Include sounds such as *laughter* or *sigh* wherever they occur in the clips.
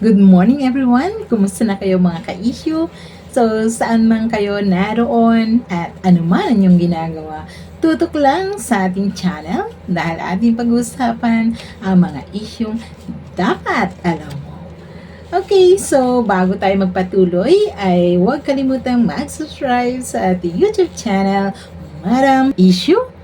Good morning everyone! Kumusta na kayo mga ka-issue? So, saan man kayo naroon at ano man inyong ginagawa, tutok lang sa ating channel dahil ating pag-uusapan ang mga isyong dapat alam mo. Okay, so bago tayo magpatuloy ay huwag kalimutang mag-subscribe sa ating YouTube channel, Madam Issue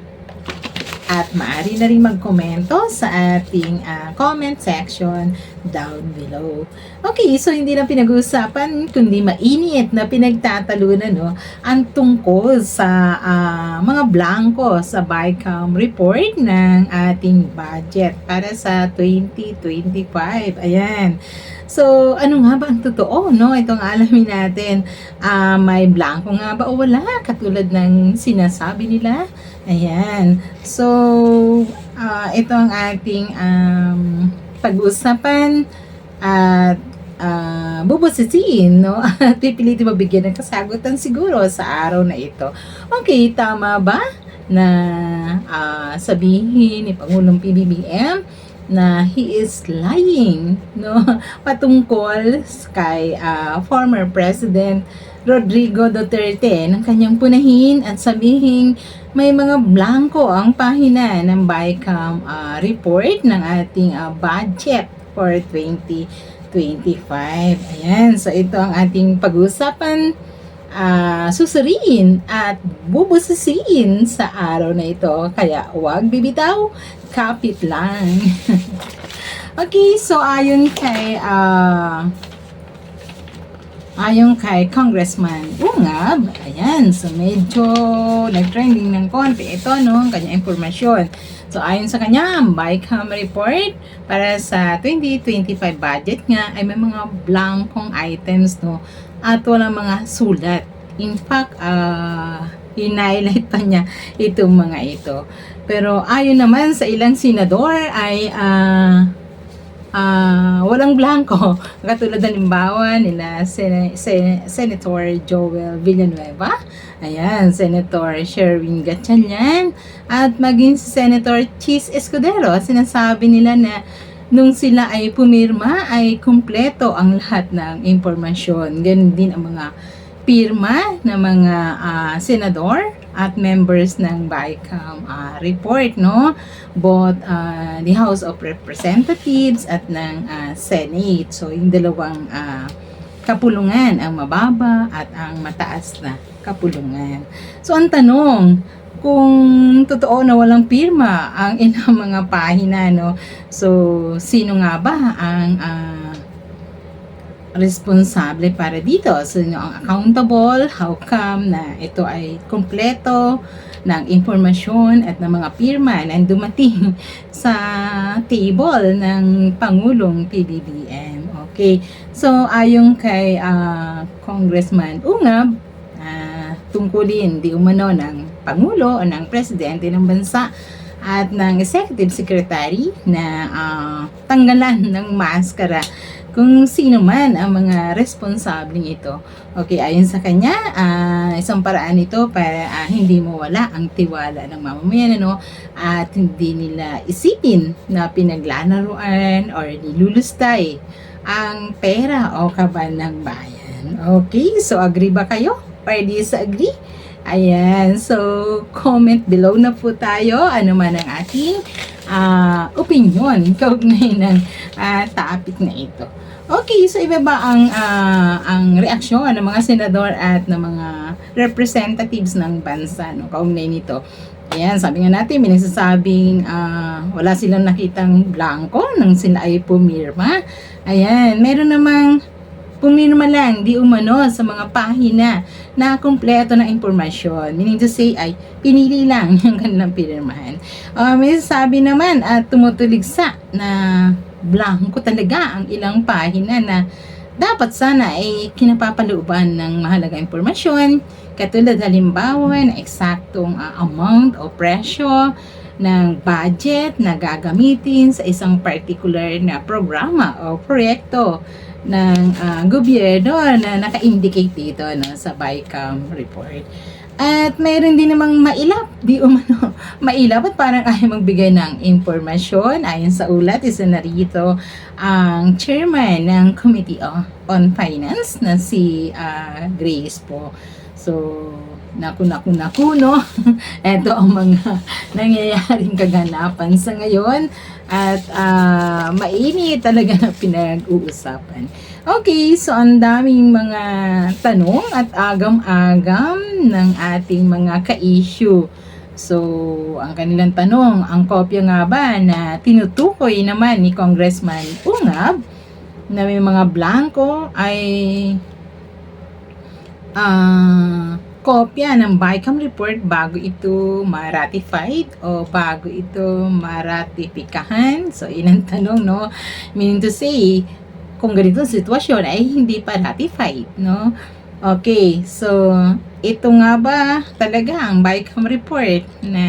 at maaari na rin magkomento sa ating ah, comment section down below. Okay, so hindi na pinag-uusapan kundi mainit na pinagtatalunan no, ang tungkol sa ah, mga blanco sa BICAM report ng ating budget para sa 2025. Ayan. So, ano nga ba ang totoo, no? Itong alamin natin, ah, may blanco nga ba o wala? Katulad ng sinasabi nila. Ayan. So, ah, ito ang ating um, pag-uusapan at uh, bubusisiin, no? *laughs* At pipilitin mabigyan ng kasagutan siguro sa araw na ito. Okay, tama ba na ah, sabihin ni Pangulong PBBM na he is lying, no? *laughs* Patungkol kay ah, former President Rodrigo Duterte ng kanyang punahin at sabihin may mga blanco ang pahina ng BICAM ah, report ng ating ah, budget for 2025. Ayan, so ito ang ating pag-usapan ah susuriin at bubusisiin sa araw na ito. Kaya huwag bibitaw, kapit lang. *laughs* okay, so ayon kay ah ayon kay Congressman Ungab, ayan, so medyo nag-trending ng konti ito, no, ang kanyang impormasyon. So, ayon sa kanya, BICAM report para sa 2025 budget nga ay may mga blankong items, no, at walang mga sulat. In fact, uh, in-highlight pa niya itong mga ito. Pero ayon naman sa ilang senador ay ah ah, walang blanco. *laughs* Katulad ng limbawa nila Sen- Sen- Senator Joel Villanueva, ayan, Senator Sherwin Gatchalian, at maging si Senator Chis Escudero, sinasabi nila na nung sila ay pumirma ay kumpleto ang lahat ng impormasyon. Ganun din ang mga pirma ng mga ah, senador at members ng BICAM ah, report, no? Both ah, the House of Representatives at ng ah, Senate. So, yung dalawang ah, kapulungan, ang mababa at ang mataas na kapulungan. So, ang tanong, kung totoo na walang pirma ang *laughs* ilang mga pahina, no? So, sino nga ba ang ah, responsable para dito. Sino ang accountable? How come na ito ay kompleto ng impormasyon at ng mga pirma na dumating *laughs* sa table ng Pangulong PBBM. Okay. So, ayon kay ah, Congressman Ungab, ah, tungkulin di umano ng Pangulo o ng Presidente ng Bansa at ng Executive Secretary na ah, tanggalan ng maskara kung sino man ang mga responsableng ito. Okay, ayon sa kanya, ah, isang paraan ito para ah, hindi mawala ang tiwala ng mamamayan ano, at hindi nila isipin na pinaglalaroan or nilulustay ang pera o kaban ng bayan. Okay, so agree ba kayo? Pwede sa agree? Ayan, so comment below na po tayo ano man ang ating ah, opinion kaugnay ng ah, topic na ito. Okay, so iba ba ang ah, ang reaksyon ng mga senador at ng mga representatives ng bansa no kaugnay nito? Ayan, sabi nga natin, may nagsasabing ah, wala silang nakitang blanco nang sila ay pumirma. Ayan, meron namang pumirma lang, di umano sa mga pahina na kumpleto ng impormasyon. Meaning to say ay pinili lang *laughs* yung kanilang pinirmahan. Uh, may sabi naman at tumutuligsa na blanco talaga ang ilang pahina na dapat sana ay kinapapalooban ng mahalaga impormasyon katulad halimbawa na eksaktong ah, amount o presyo ng budget na gagamitin sa isang particular na programa o proyekto ng ah, gobyerno na naka-indicate dito no, sa BICAM report. At mayroon din namang mailap, di umano, *laughs* mailap at parang ayaw magbigay ng impormasyon. Ayon sa ulat, isa na rito ang chairman ng Committee on- Finance na si ah, Grace po. So, naku, naku, naku, no? *laughs* Ito ang mga *laughs* nangyayaring kaganapan sa ngayon at ah, mainit talaga na pinag-uusapan. Okay, so ang daming mga tanong at agam-agam ng ating mga ka-issue. So, ang kanilang tanong, ang kopya nga ba na tinutukoy naman ni Congressman Ungab na may mga blanco ay ah kopya ng BICAM report bago ito ma-ratified o bago ito maratifikahan. So, yun ang tanong, no? Meaning to say, kung ganito ang sitwasyon ay hindi pa ratified, no? Okay, so ito nga ba talaga ang BICAM report na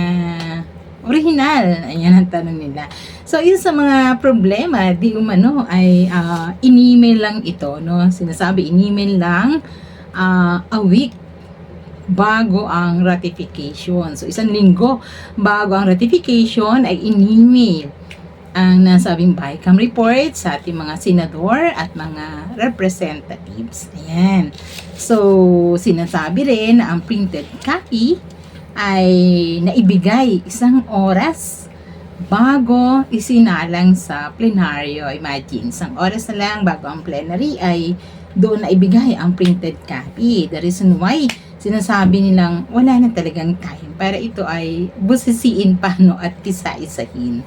original? Ayan ang tanong nila. So, yun sa mga problema, di umano ay ah, in-email lang ito, no? Sinasabi, in-email lang ah, a week bago ang ratification. So, isang linggo bago ang ratification ay in-email ang nasabing BICAM report sa ating mga senador at mga representatives. Ayan. So, sinasabi rin na ang printed copy ay naibigay isang oras bago isinalang sa plenaryo. Imagine, isang oras na lang bago ang plenary ay doon na ibigay ang printed copy. The reason why sinasabi nilang wala na talagang time para ito ay busisiin pa no at kisa-isahin.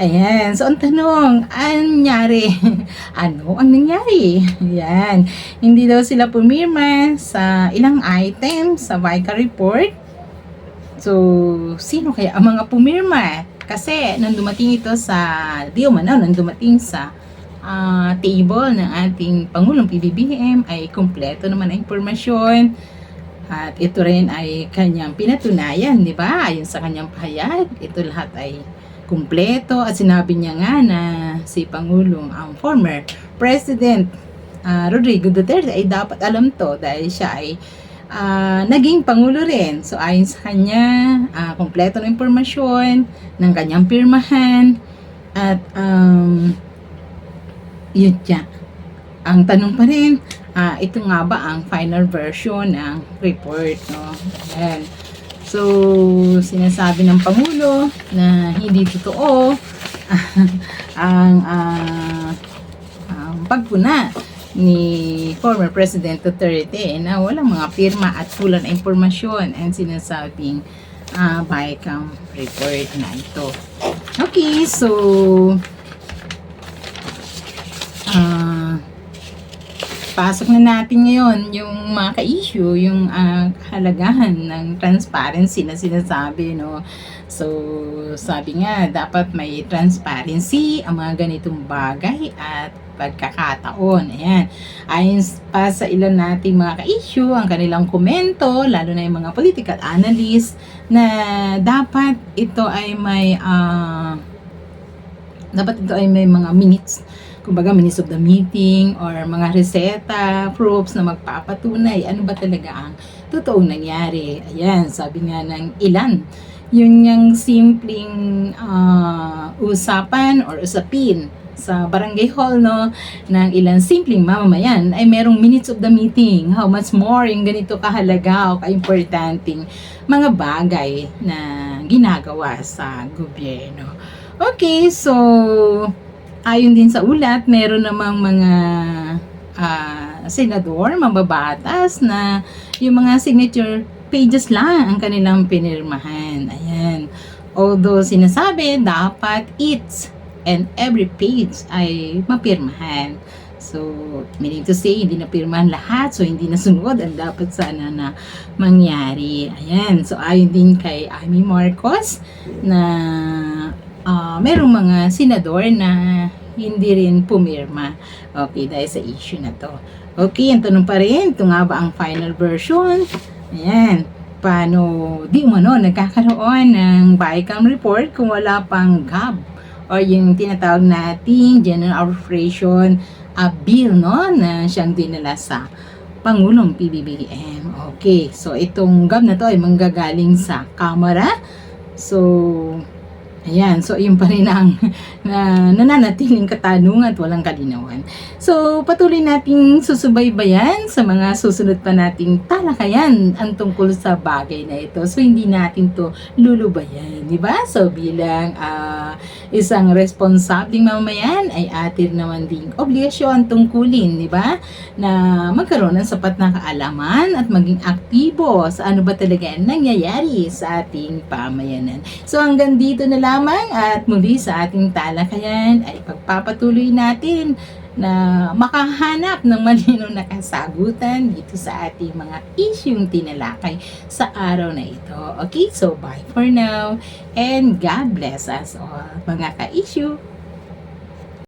Ayan. So, ang tanong, anong nangyari? *laughs* ano ang nangyari? Ayan. Hindi daw sila pumirma sa ilang items sa VICA report. So, sino kaya ang mga pumirma? Kasi, nang dumating ito sa, di umano, nang dumating sa ah, table ng ating Pangulong PBBM ay kumpleto naman ang impormasyon at ito rin ay kanyang pinatunayan, di ba? Ayon sa kanyang pahayag, ito lahat ay kumpleto at sinabi niya nga na si Pangulong ang former President ah, Rodrigo Duterte ay dapat alam to dahil siya ay ah, naging Pangulo rin. So ayon sa kanya, ah, kumpleto ng impormasyon ng kanyang pirmahan at um, yun siya. Ang tanong pa rin, ah, ito nga ba ang final version ng report, no? Ayan. So, sinasabi ng Pangulo na hindi totoo *laughs* ang ah, ang pagpuna ni former President Duterte na walang mga pirma at kulang na impormasyon ang sinasabing uh, BICAM report na ito. Okay, so pasok na natin ngayon yung mga ka-issue, yung ah, kahalagahan ng transparency na sinasabi, no? So, sabi nga, dapat may transparency ang mga ganitong bagay at pagkakataon. Ayan. Ayon pa sa ilan nating mga ka-issue, ang kanilang komento, lalo na yung mga political analyst, na dapat ito ay may ah, dapat ito ay may mga minutes kumbaga minutes of the meeting or mga reseta, proofs na magpapatunay. Ano ba talaga ang totoong nangyari. Ayan, sabi nga ng ilan, yun yung simpleng ah, usapan or usapin sa barangay hall no ng ilang simpleng mamamayan ay merong minutes of the meeting. How much more yung ganito kahalaga o kaimportanteng mga bagay na ginagawa sa gobyerno? Okay so ayon din sa ulat, meron namang mga ah, senador, mababatas na yung mga signature pages lang ang kanilang pinirmahan. Ayan. Although sinasabi, dapat each and every page ay mapirmahan. So, meaning to say, hindi napirmahan lahat. So, hindi nasunod ang dapat sana na mangyari. Ayan. So, ayon din kay Amy Marcos na ah merong mga senador na hindi rin pumirma. Okay, dahil sa issue na to. Okay, ang tanong pa rin, ito nga ba ang final version? Ayan, paano di umano nagkakaroon ng BICAM report kung wala pang GAB or yung tinatawag nating General Appropriation uh, Bill, no, na siyang dinala sa Pangulong PBBM. Okay, so itong gab na to ay manggagaling sa Kamara. So, ayan. So, yun pa rin ang *laughs* na, nananatiling katanungan at walang kalinawan. So, patuloy nating susubaybayan sa mga susunod pa nating talakayan ang tungkol sa bagay na ito. So, hindi natin to lulubayan, di ba? So, bilang ah, isang responsabling mamamayan ay atin naman ding obligasyon tungkulin, di ba? Na magkaroon ng sapat na kaalaman at maging aktibo sa ano ba talaga ang nangyayari sa ating pamayanan. So hanggang dito na lamang at muli sa ating talakayan ay pagpapatuloy natin na makahanap ng malinong na kasagutan dito sa ating mga isyong tinalakay sa araw na ito. Okay, so bye for now and God bless us all mga ka-issue.